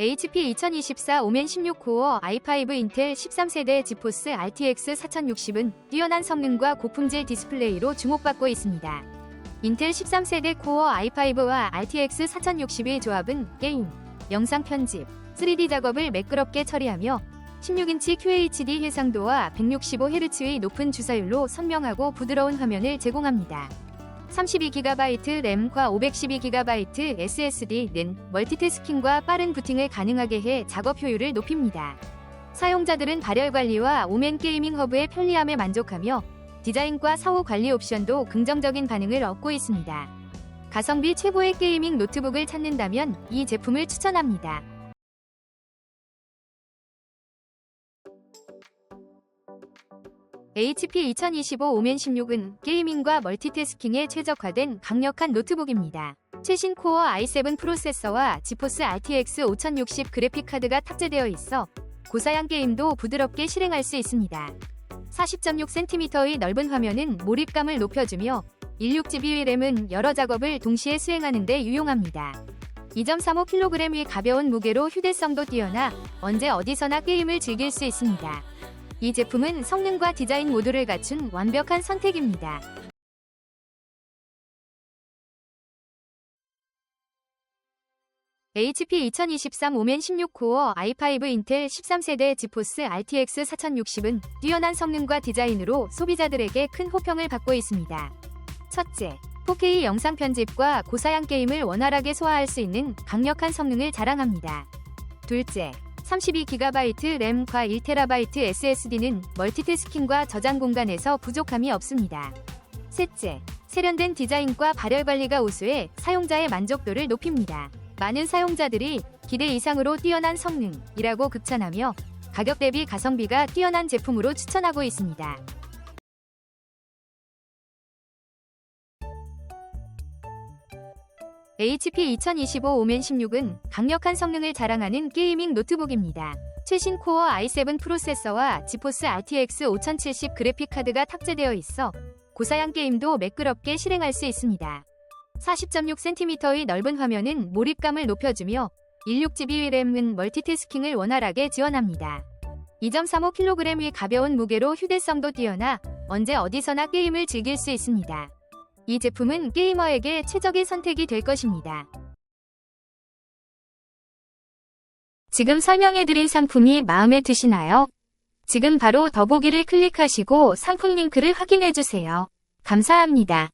HP 2024 오멘 16코어 i5 인텔 13세대 지포스 RTX 4060은 뛰어난 성능과 고품질 디스플레이로 주목받고 있습니다. 인텔 13세대 코어 i5와 RTX 4060의 조합은 게임, 영상 편집, 3D 작업을 매끄럽게 처리하며 16인치 QHD 해상도와 165Hz의 높은 주사율로 선명하고 부드러운 화면을 제공합니다. 32GB 램과 512GB SSD는 멀티태스킹과 빠른 부팅을 가능하게 해 작업 효율을 높입니다. 사용자들은 발열 관리와 오멘 게이밍 허브의 편리함에 만족하며 디자인과 사후 관리 옵션도 긍정적인 반응을 얻고 있습니다. 가성비 최고의 게이밍 노트북을 찾는다면 이 제품을 추천합니다. HP 2025 오멘 16은 게이밍과 멀티태스킹에 최적화된 강력한 노트북입니다. 최신 코어 i7 프로세서와 지포스 RTX 5060 그래픽카드가 탑재되어 있어 고사양 게임도 부드럽게 실행할 수 있습니다. 40.6cm의 넓은 화면은 몰입감을 높여주며 16GB 램은 여러 작업을 동시에 수행하는 데 유용합니다. 2.35kg의 가벼운 무게로 휴대성도 뛰어나 언제 어디서나 게임을 즐길 수 있습니다. 이 제품은 성능과 디자인 모두를 갖춘 완벽한 선택입니다. HP 2023 오멘 16코어 i5 인텔 13세대 지포스 RTX 4060은 뛰어난 성능과 디자인으로 소비자들에게 큰 호평을 받고 있습니다. 첫째, 4K 영상 편집과 고사양 게임을 원활하게 소화할 수 있는 강력한 성능을 자랑합니다. 둘째, 32GB 램과 1TB SSD는 멀티태스킹과 저장 공간에서 부족함이 없습니다. 셋째, 세련된 디자인과 발열 관리가 우수해 사용자의 만족도를 높입니다. 많은 사용자들이 기대 이상으로 뛰어난 성능이라고 극찬하며 가격 대비 가성비가 뛰어난 제품으로 추천하고 있습니다. HP 2025 오멘 16은 강력한 성능을 자랑하는 게이밍 노트북입니다. 최신 코어 i7 프로세서와 지포스 RTX 5070 그래픽 카드가 탑재되어 있어 고사양 게임도 매끄럽게 실행할 수 있습니다. 40.6cm의 넓은 화면은 몰입감을 높여주며 16GB 램은 멀티태스킹을 원활하게 지원합니다. 2.35kg의 가벼운 무게로 휴대성도 뛰어나 언제 어디서나 게임을 즐길 수 있습니다. 이 제품은 게이머에게 최적의 선택이 될 것입니다. 지금 설명해드린 상품이 마음에 드시나요? 지금 바로 더보기를 클릭하시고 상품 링크를 확인해주세요. 감사합니다.